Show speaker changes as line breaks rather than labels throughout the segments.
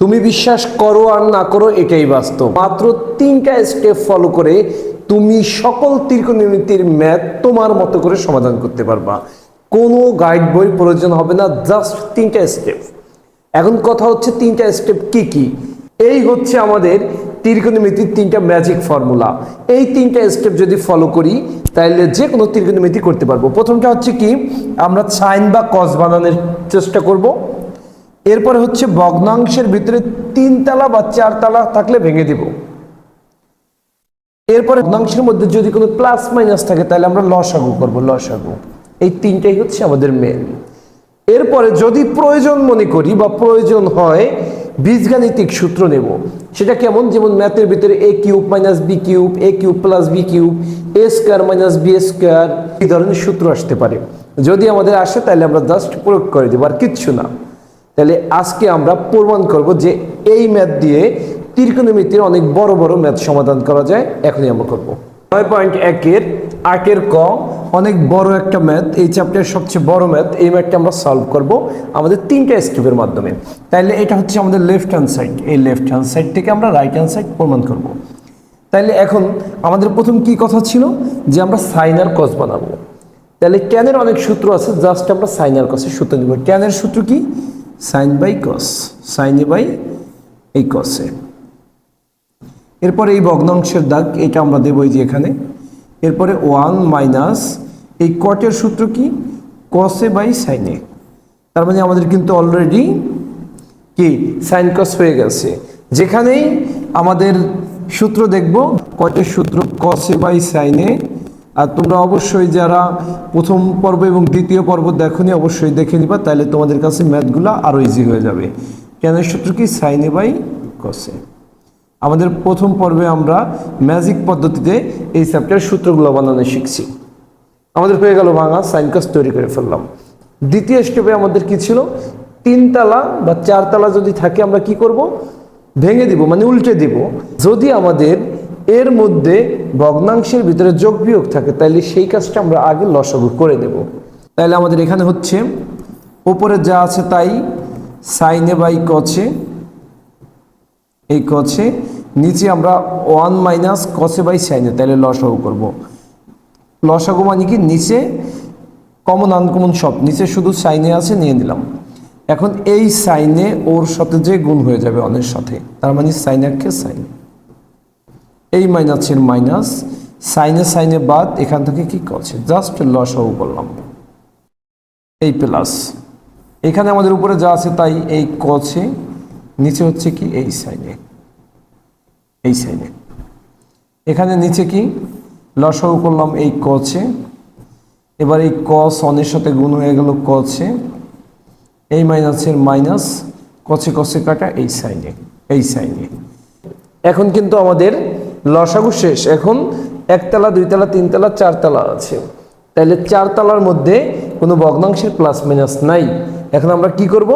তুমি বিশ্বাস করো আর না করো, এটাই বাস্তব। মাত্র তিনটা স্টেপ ফলো করে তুমি সকল ত্রিকোণমিতির ম্যাথ তোমার মতো করে সমাধান করতে পারবা। কোনো গাইড বই প্রয়োজন হবে না জাস্ট তিনটা স্টেপ এখন কথা হচ্ছে তিনটা স্টেপ কি কি? এই হচ্ছে আমাদের ত্রিকোণমিতির তিনটা ম্যাজিক ফর্মুলা এই তিনটা স্টেপ যদি ফলো করি তাহলে যে কোনো ত্রিকোণমিতি করতে পারব। প্রথমটা হচ্ছে কি, আমরা সাইন বা কস বানানোর চেষ্টা করব। এরপরে হচ্ছে ভগ্নাংশের ভিতরে তিন তালা বা চার তালা থাকলে ভেঙে দিব। এরপরে ভগ্নাংশের মধ্যে যদি কোনো প্লাস মাইনাস থাকে, তাহলে আমরা লসাগু করব, লসাগু। এই তিনটাই হচ্ছে আমাদের মেন এরপরে যদি প্রয়োজন মনে করি বা প্রয়োজন হয়, বীজগাণিতিক সূত্র নেব। সেটা কেমন? যেমন ম্যাথের ভিতরে a cube minus b cube a cube plus b cube a square minus b square এই ধরনের সূত্র আসতে পারে। যদি আমাদের আসে, তাহলে আমরা জাস্ট প্রয়োগ করে দেবো, আর কিচ্ছু না। তাহলে আজকে আমরা প্রমাণ করব যে এই ম্যাথ দিয়ে ত্রিকোণমিতির অনেক বড় বড় ম্যাথ সমাধান করা যায়। এখনই আমরা করব। নয় পয়েন্ট একের আটের ক, অনেক বড় একটা ম্যাথ, এই চ্যাপ্টারের সবচেয়ে বড় ম্যাথ, এই ম্যাথটা আমরা সলভ করব আমাদের তিনটা স্টেপের মাধ্যমে। তাহলে এটা হচ্ছে আমাদের লেফট হ্যান্ড সাইড এই লেফট হ্যান্ড সাইড থেকে আমরা রাইট হ্যান্ড সাইড প্রমাণ করব। তাহলে এখন আমাদের প্রথম কি কথা ছিল? যে আমরা সাইনার কস বানাবো। তাহলে ট্যানের অনেক সূত্র আছে জাস্ট আমরা সাইনার কসের সূত্র নিব। ট্যানের সূত্র কি? সাইন বাই কস সাইনে বাই এই কসে এরপরে এই ভগ্নাংশের দাগ, এটা আমরা দেবো এই যে এখানে। এরপরে ওয়ান মাইনাস এই কটের সূত্র কি? কসে বাই সাইনে তার মানে আমাদের কিন্তু অলরেডি কি? সাইন কস হয়ে গেছে। যেখানেই আমাদের সূত্র দেখব কটের সূত্র কসে বাই সাইনে আর তোমরা অবশ্যই যারা প্রথম পর্ব এবং দ্বিতীয় পর্ব দেখনি, অবশ্যই দেখে নিবা, তাহলে তোমাদের কাছে ম্যাথগুলো আরও ইজি হয়ে যাবে। কেন সূত্র কি? সাইনে বাই কসে আমাদের প্রথম পর্বে আমরা ম্যাজিক পদ্ধতিতে এই চ্যাপ্টার সূত্রগুলো বানানো শিখছি। আমাদের হয়ে গেল ভাঙা সাইন কাজ তৈরি করে ফেললাম। দ্বিতীয় স্টেপে আমাদের কি ছিল? তিনতলা বা চারতলা যদি থাকে, আমরা কি করব? ভেঙে দিব মানে উল্টে দিব। যদি আমাদের এর মধ্যে ভগ্নাংশের ভিতরে যোগ বিয়োগ থাকে তাহলে সেই কাজটা আমরা আগে লসাগু করে দেব তাহলে আমাদের এখানে হচ্ছে ওপরে যা আছে তাই, সাইনে বাই কছে, এই কছে, নিচে আমরা ওয়ান মাইনাস কসে বাই সাইনে তাহলে লসাগু করব। লসাগু মানে কি? নিচে কমন আনকমন সব, নিচে শুধু সাইনে আছে, নিয়ে নিলাম। এখন এই সাইনে ওর সাথে যে গুণ হয়ে যাবে অনের সাথে, তার মানে সাইন একে সাইন। এই মাইনাসের মাইনাস সাইনে সাইনে বাদ, এখান থেকে কি করছে? জাস্ট লসাগু করলাম এই প্লাস এখানে আমাদের উপরে যা আছে তাই এই কছে নিচে হচ্ছে কি এই সাইনে এই সাইনে এখানে নিচে কি? লসাগু করলাম এই কছে এবার এই কস অনের সাথে গুণ হয়ে গেল কছে এই মাইনাসের মাইনাস কছে কছে কাটা এই সাইনে এই সাইনে এখন কিন্তু আমাদের লসাগু শেষ। এখন একতলা, দুইতলা, তিনতলা, চারতলা আছে। তাহলে চারতলার মধ্যে কোনো ভগ্নাংশের প্লাস মাইনাস নাই। এখন আমরা কি করব?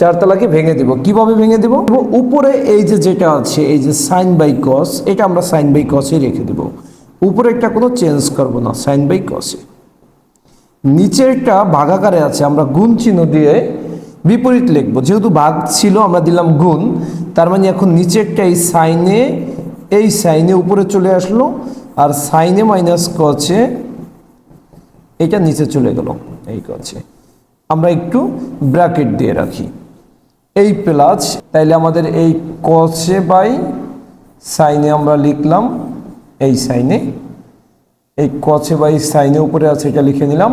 চারতলাকে ভেঙে দেব। কীভাবে ভেঙে দেব? উপরে এই যে যেটা আছে, এই যে সাইন বাই কস এটা আমরা সাইন বাই কসে রেখে দেব। উপরে একটা কোনো চেঞ্জ করব না সাইন বাই কসে নিচেরটা ভাগাকারে আছে, আমরা গুণ চিহ্ন দিয়ে বিপরীত লিখব। যেহেতু ভাগ ছিল, আমরা দিলাম গুণ, তার মানে এখন নিচেরটা এই সাইনে এই সাইনে উপরে চলে আসলো আর সাইনে মাইনাস কছে এটা নিচে চলে গেল, এই কছে আমরা একটু ব্র্যাকেট দিয়ে রাখি। এই প্লাস, তাইলে আমাদের এই কছে বাই, সাইনে আমরা লিখলাম এই সাইনে। এই কছে বাই, সাইনে উপরে আছে, এটা লিখে নিলাম।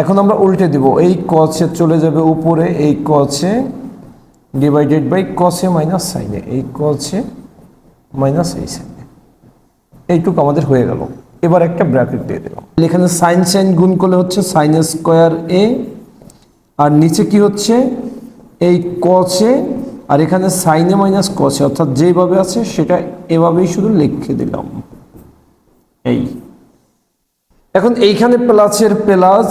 এখন আমরা উল্টে দিব, এই কছে চলে যাবে উপরে, এই কছে ডিভাইডেড বাই কছে মাইনাস সাইনে, এই কছে মাইনাস এই সাইনে এইটুকু আমাদের হয়ে গেল। এবার একটা ব্র্যাকেট দিয়ে দিলাম। এখানে সাইন সাইন গুণ করলে হচ্ছে সাইন স্কোয়ার এ আর নিচে কি হচ্ছে? এই কছে আর এখানে সাইনে মাইনাস কছে অর্থাৎ যেভাবে আছে সেটা এভাবেই শুধু লিখে দিলাম। এই। এখন এইখানে প্লাসের প্লাস,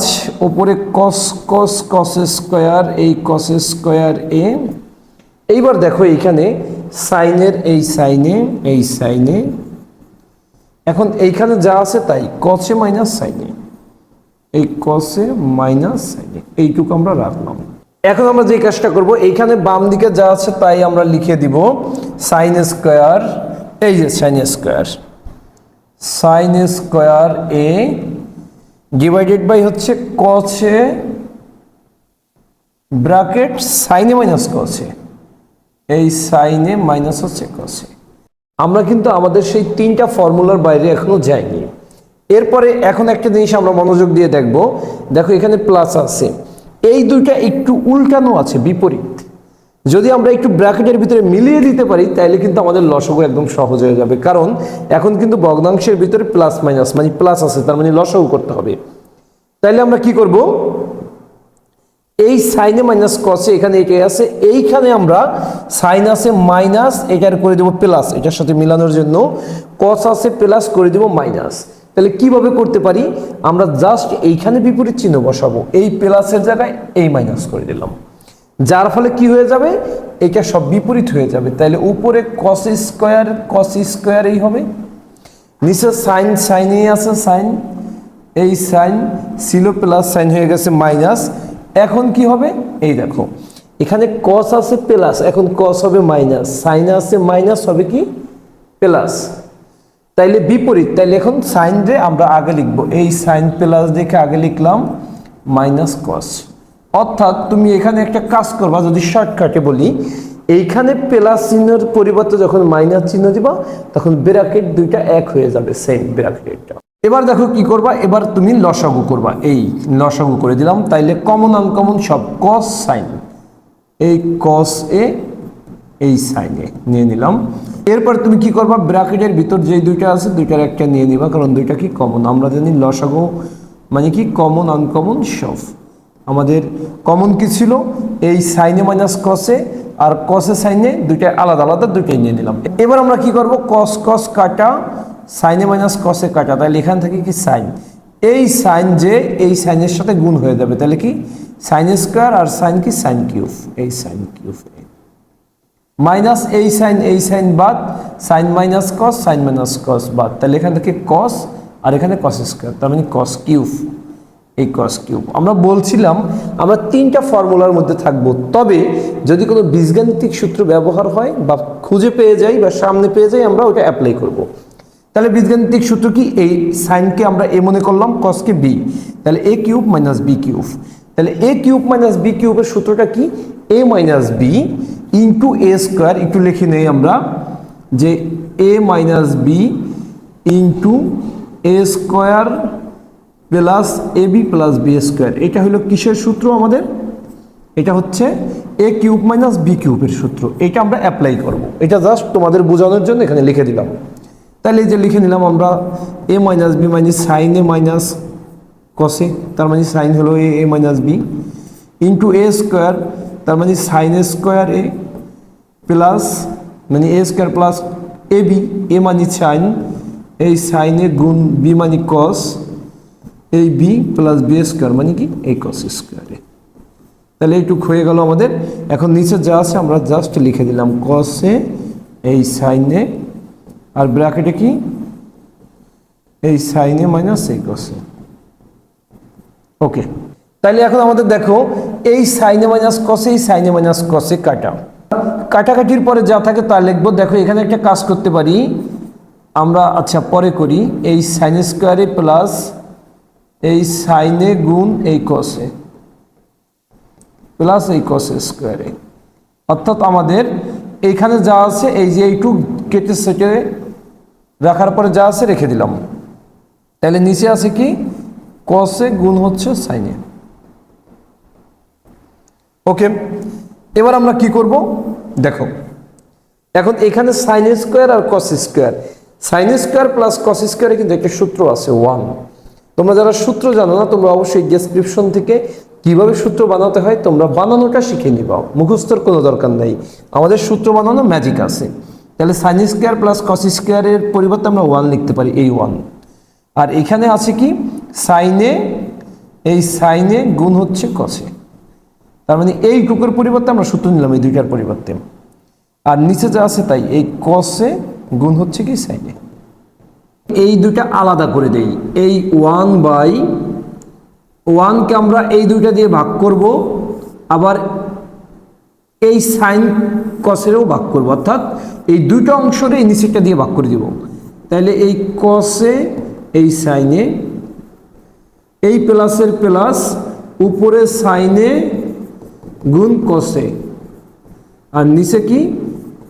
ওপরে কস কস কস স্কোয়ার এই কস স্কোয়ার এ এইবার দেখো এইখানে সাইনের এই সাইনে এই সাইনে। এখন এইখানে যা আছে তাই কসে মাইনাস সাইনে। এই কসে মাইনাস সাইনে। এইটুকু আমরা রাখলাম। এখন আমরা যে কাজটা করব, এইখানে বাম দিকে যা আছে তাই আমরা লিখে দিব সাইন স্কোয়ার এই যে sine square sine square a divided by হচ্ছে কছে ব্র্যাকেট সাইনে মাইনাস কছে এই সাইনে মাইনাস হচ্ছে কছে আমরা কিন্তু আমাদের সেই তিনটা ফর্মুলার বাইরে এখনও যাইনি। এরপরে এখন একটা জিনিস আমরা মনোযোগ দিয়ে দেখব। দেখো এখানে প্লাস আছে। এই দুইটা একটু উল্টানো আছে, বিপরীত। যদি আমরা একটু ব্র্যাকেটের ভিতরে মিলিয়ে দিতে পারি তাহলে কিন্তু আমাদের লসগু একদম সহজ হয়ে যাবে। কারণ এখন কিন্তু ভগ্নাংশের ভিতরে প্লাস মাইনাস মানে প্লাস আছে, তার মানে লসগু করতে হবে। তাইলে আমরা কি করব? এই সাইনে মাইনাস কসে এখানে এটাই আছে। এইখানে আমরা সাইন আছে মাইনাস, এটার করে দেবো প্লাস। এটার সাথে মিলানোর জন্য কস আছে প্লাস করে দেবো মাইনাস। তাহলে কীভাবে করতে পারি? আমরা জাস্ট এইখানে বিপরীত চিহ্ন বসাবো। এই প্লাসের জায়গায় এই মাইনাস করে দিলাম। যার ফলে কি হয়ে যাবে? এটা সব বিপরীত হয়ে যাবে। তাহলে উপরে কস স্কোয়ার কস স্কোয়ার এই হবে। নিচে সাইন সাইনেই আছে সাইন এই সাইন ছিল প্লাস সাইন হয়ে গেছে মাইনাস। এখন কি হবে? এই দেখো, এখানে কস আছে প্লাস এখন কস হবে মাইনাস সাইন আছে মাইনাস হবে কি? প্লাস তাইলে বিপরীত, তাইলে এখন সাইন রে আমরা আগে লিখব, এই সাইন প্লাস দেখে আগে লিখলাম মাইনাস কস অর্থাৎ তুমি এখানে একটা কাজ করবা, যদি শর্টকাটে বলি, এইখানে প্লাস চিহ্নের পরিবর্তে যখন মাইনাস চিহ্ন দিবা, তখন ব্র্যাকেট দুইটা এক হয়ে যাবে সেম ব্র্যাকেটটা এবার দেখো কি করবা? এবার তুমি লসাগু করবা। এই লসাগু করে দিলাম, তাইলে কমন আনকমন সব কস সাইন এই কস এ, এই সাইনে নিয়ে নিলাম। এরপর তুমি কি করবা? ব্র্যাকেটের ভিতর যে দুইটা আছে, দুইটার একটা নিয়ে নিবা, কারণ দুইটা কি কমন আমরা জানি লসাগু মানে কি? কমন আনকমন সব। আমাদের কমন কি ছিল? এই সাইনে মাইনাস কসে আর কসে সাইনে দুইটা আলাদা আলাদা দুইটাই নিয়ে নিলাম। এবার আমরা কি করব? কস কস কাটা সাইনে মাইনাস কসে কাটা, তাহলে এখান থেকে কি সাইন? এই সাইন যে, এই সাইনের সাথে গুণ হয়ে যাবে, তাহলে কি? সাইন স্কোয়ার আর সাইন কি? Sine cube. এই সাইন কিউব মাইনাস এই সাইন এই সাইন বাদ, sine minus cos sine minus cos বাদ। তাহলে এখান থেকে কস আর এখানে কস স্কোয়ার, তার মানে কস কিউব। এই কস কিউব। আমরা বলছিলাম, আমরা তিনটা ফর্মুলার মধ্যে থাকব। তবে যদি কোনো বীজগাণিতিক সূত্র ব্যবহার হয় বা খুঁজে পেয়ে যাই বা সামনে পেয়ে যাই, আমরা ওটা অ্যাপ্লাই করব। তাহলে বীজগাণিতিক সূত্র কি? এই সাইনকে আমরা এ মনে করলাম কসকে বি তাহলে a cube minus b cube. তাহলে এ কিউব মাইনাস বি কিউবের সূত্রটা কি? A minus b into a square একটু লিখে নেই আমরা, যে a minus b into a square plus a b plus b square এটা হলো কিসের সূত্র আমাদের? এটা হচ্ছে এ কিউব মাইনাস বি কিউবের সূত্র। এটা আমরা অ্যাপ্লাই করব। এটা জাস্ট তোমাদের বোঝানোর জন্য এখানে লিখে দিলাম। তাহলে এই যে লিখে নিলাম আমরা a minus b minus sine a minus কসে তার মানে সাইন হলো a a minus b into a square তার মানে sine a square a plus মানে a square plus a b a মানে সাইন এই সাইনে গুণ বি মানে কস এই বি প্লাস বি স্কোয়ার মানে কি? এই কস স্কোয়ারে তাহলে এইটুক হয়ে গেল আমাদের। এখন নিচে যা আছে আমরা জাস্ট লিখে দিলাম। কসে এই সাইনে আর ব্র্যাকেটে কি? এই সাইনে মাইনাস এই কসে ওকে তাহলে এখন আমাদের দেখো, এই সাইনে মাইনাস কসে এই সাইনে মাইনাস কসে কাটা। কাটাকাটির পরে যা থাকে তা লিখব। দেখো, এখানে একটা কাজ করতে পারি। আমরা আচ্ছা পরে করি। এই সাইন স্কোয়ারে প্লাস এই সাইনে গুণ এই কসে প্লাস এই কসে স্কোয়ারে অর্থাৎ আমাদের এইখানে যা আছে, এই যে এইটু কেটে সেটে রাখার পরে যা আছে রেখে দিলাম। তাহলে নিচে আছে কি? কসে গুণ হচ্ছে সাইনে ওকে, এবার আমরা কি করব? দেখো, এখন এখানে সাইন স্কোয়ার আর cos square sine square plus cos স্কোয়ারে কিন্তু একটা সূত্র আছে ওয়ান তোমরা যারা সূত্র জানো না, তোমরা অবশ্যই ডেসক্রিপশন থেকে কীভাবে সূত্র বানাতে হয়, তোমরা বানানোটা শিখে নিবা। মুখস্থর কোনো দরকার নেই। আমাদের সূত্র বানানো ম্যাজিক আছে। তাহলে সাইন স্কোয়ার প্লাস কস স্কোয়ারের পরিবর্তে আমরা ওয়ান লিখতে পারি, এই ওয়ান আর এখানে আছে কি? সাইনে এই সাইনে গুণ হচ্ছে কসে তার মানে এই টুকুর পরিবর্তে আমরা সূত্র নিলাম, এই দুইটার পরিবর্তে। আর নিচে যা আছে তাই, এই কসে গুণ হচ্ছে কি সাইনে এই দুইটা আলাদা করে দেই, এই ওয়ান বাই ওয়ানকে আমরা এই দুইটা দিয়ে ভাগ করব, আবার এই সাইন কসেরও ভাগ করব, অর্থাৎ এই দুটো অংশরে এই নিচেরটা দিয়ে ভাগ করে দিব। তাহলে এই কসে এই সাইনে, এই প্লাসের প্লাস উপরে সাইনে গুণ কসে আর নিচে কি?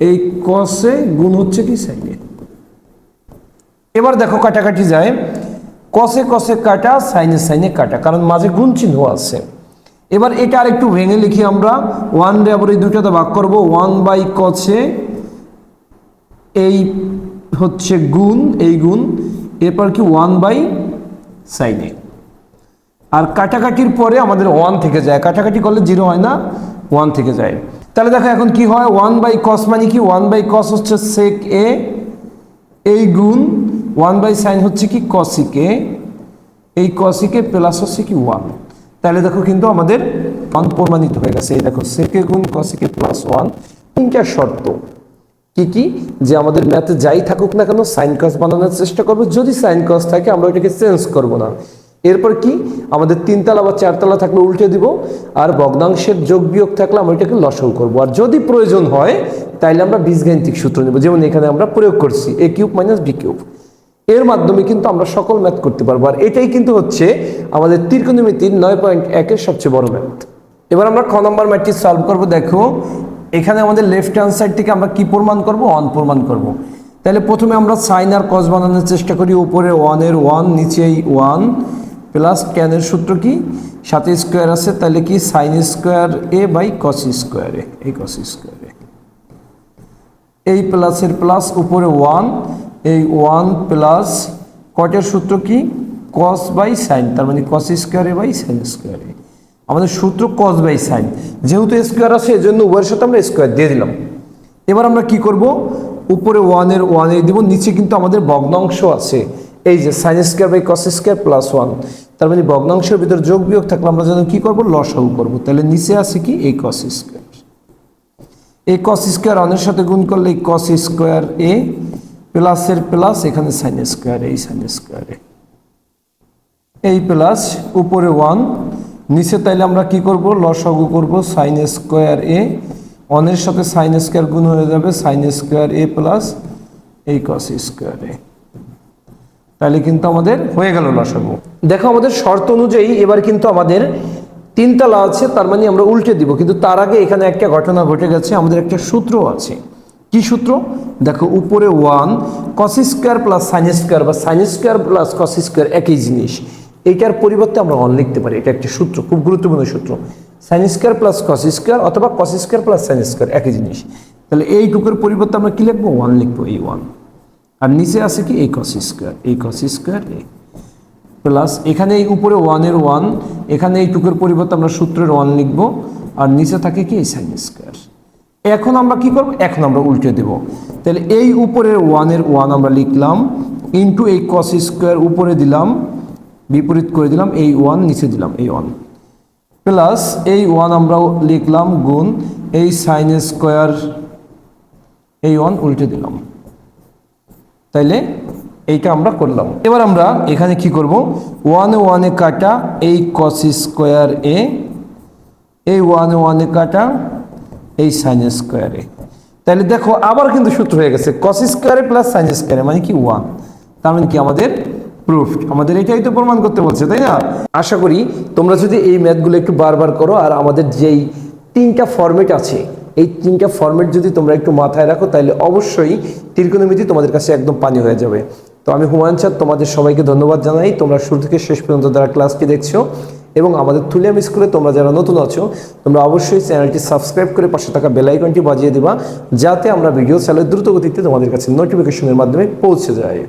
এই কসে গুণ হচ্ছে কি সাইনে। এবার দেখো কাটাকাটি যায়। কসে কসে কাটা, সাইনে সাইনে কাটা, কারণ মাঝে গুণ চিহ্ন আছে। এবার এটা আর একটু ভেঙে লিখি আমরা। ওয়ান রে আবার এই দুটোতে ভাগ করব। ওয়ান বাই কসে এই হচ্ছে গুণ, এই গুণ, এরপর কি ওয়ান বাই সাইনে আর কাটাকাটির পরে আমাদের ওয়ান থেকে যায়। কাটাকাটি করলে জিরো হয় না ওয়ান থেকে যায়। তাহলে দেখো এখন কি হয়? ওয়ান বাই কস মানে কি? ওয়ান বাই কস হচ্ছে সেক এ এই গুণ ওয়ান বাই সাইন হচ্ছে কি? কসিকে এই কসিকে প্লাস হচ্ছে কি ওয়ান তাহলে দেখো কিন্তু আমাদের ওয়ান প্রমাণিত হয়ে গেছে। এই দেখো, সেকে গুণ কসিকে প্লাস ওয়ান তিনটা শর্ত। কি কি? যে আমাদের ম্যাথে যাই থাকুক না কেন সাইন কস বানানোর চেষ্টা করব। যদি সাইন কস থাকে, আমরা ওইটাকে চেঞ্জ করব না। এরপর কি? আমাদের তিনতলা বা চারতলা থাকলে উল্টে দিব, আর ভগ্নাংশের যোগ বিয়োগ থাকলে আমরা ওইটাকে লসও করব। আর যদি প্রয়োজন হয়, তাইলে আমরা বীজগাণিতিক সূত্র নেব। যেমন এখানে আমরা প্রয়োগ করছি a cube minus b cube এর মাধ্যমে কিন্তু আমরা সকল ম্যাথ করতে পারব। আর এটাই কিন্তু হচ্ছে আমাদের ত্রিকোণমিতির নয় পয়েন্ট একের সবচেয়ে বড় ম্যাথ। এবার আমরা খ নম্বর ম্যাথটি সলভ করব। দেখো, এখানে আমাদের লেফট হ্যান্ড সাইড থেকে আমরা কি প্রমাণ করব? ওয়ান প্রমাণ করব। তাহলে প্রথমে আমরা সাইন আর কস বানানোর চেষ্টা করি। উপরে ওয়ানের ওয়ান নিচেই ওয়ান প্লাস ট্যানের সূত্র কি? সাথে স্কোয়ার আছে, তাহলে কি? Sine square a by cos square a এই কস স্কোয়ার এ এই প্লাসের প্লাস উপরে ওয়ান এই ওয়ান প্লাস কটের সূত্র কি? কস বাই সাইন তার মানে কস স্কোয়ারে বাই সাইন স্কোয়ারে আমাদের সূত্র কস বাই সাইন যেহেতু স্কোয়ার আছে এই জন্য উভয়ের সাথে আমরা স্কোয়ার দিয়ে দিলাম। এবার আমরা কি করব? উপরে ওয়ানের ওয়ান ওয়ানে দিব, নিচে কিন্তু আমাদের ভগ্নাংশ আছে। এই যে sine square by cos square plus one তার মানে ভগ্নাংশের ভিতর যোগ বিয়োগ থাকলে আমরা যেন কি করব? লসাগু করব। তাহলে নিচে আছে কি? এই কস স্কোয়ার এই কস স্কোয়ার অনের সাথে গুণ করলে এই কস স্কোয়ার এ প্লাসের প্লাস এখানে সাইন স্কোয়ার এই সাইন স্কোয়ারে এই প্লাস উপরে ওয়ান নিচে তাইলে আমরা কি করব? লসাগু করব সাইন স্কোয়ার এ। অনের সাথে সাইন স্কোয়ার গুণ হয়ে যাবে সাইন স্কোয়ার এ প্লাস এই কস স্কোয়ার এ। তাহলে কিন্তু আমাদের হয়ে গেল লসাগু। দেখো আমাদের শর্ত অনুযায়ী এবার কিন্তু আমাদের তিনতলা আছে, তার মানে আমরা উল্টে দিব। কিন্তু তার আগে এখানে একটা ঘটনা ঘটে গেছে, আমাদের একটা সূত্র আছে। কি সূত্র? দেখো, উপরে one cos square plus sine square বা sine square plus cos square একই জিনিস। এইটার পরিবর্তে আমরা অন লিখতে পারি। এটা একটা সূত্র, খুব গুরুত্বপূর্ণ সূত্র। Sine square plus cos square অথবা cos square plus sine square একই জিনিস। তাহলে এইটুকুর পরিবর্তে আমরা কি লিখব? ওয়ান লিখব, এই ওয়ান আর নিচে আছে কি? এই কস স্কোয়ার এই কস স্কোয়ার এই। প্লাস এখানে এই উপরে ওয়ানের ওয়ান এখানে এই টুকের পরিবর্তে আমরা সূত্রের ওয়ান লিখব। আর নিচে থাকে কি? এই সাইন স্কোয়ার এখন আমরা কি করব? এখন আমরা উল্টে দেব। তাহলে এই উপরের ওয়ানের ওয়ান আমরা লিখলাম ইন্টু এই কস স্কোয়ার উপরে দিলাম, বিপরীত করে দিলাম, এই ওয়ান নিচে দিলাম, এই ওয়ান প্লাস এই ওয়ান আমরা লিখলাম গুণ এই সাইন স্কোয়ার এই ওয়ান উল্টে দিলাম। তাইলে এইটা আমরা করলাম। এবার আমরা এখানে কি করব? ওয়ানে ওয়ানে কাটা এই কস স্কোয়ার এ, এই ওয়ানে ওয়ানে কাটা এই সাইন স্কোয়ারে তাহলে দেখো, আবার কিন্তু সূত্র হয়ে গেছে কস স্কোয়ারে প্লাস সাইন স্কোয়ারে মানে কি ওয়ান তার মানে কি আমাদের প্রুফ আমাদের এটাই তো প্রমাণ করতে বলছে, তাই না? আশা করি তোমরা যদি এই ম্যাথগুলো একটু বারবার করো, আর আমাদের যেই তিনটা ফরম্যাট আছে, এই তিনটা ফরম্যাট যদি তোমরা একটু মাথায় রাখো, তাহলে অবশ্যই ত্রিকোণমিতি তোমাদের কাছে একদম পানি হয়ে যাবে। তো আমি হুমায়ুন চাঁদ তোমাদের সবাইকে ধন্যবাদ জানাই। তোমরা শুরু থেকে শেষ পর্যন্ত যারা ক্লাসটি দেখছ এবং আমাদের তুলিয়াম স্কুলে তোমরা যারা নতুন আছো, তোমরা অবশ্যই চ্যানেলটি সাবস্ক্রাইব করে পাশে থাকা বেলাইকনটি বাজিয়ে দিবা, যাতে আমরা ভিডিও চালে দ্রুত গতিতে তোমাদের কাছে নোটিফিকেশনের মাধ্যমে পৌঁছে যায়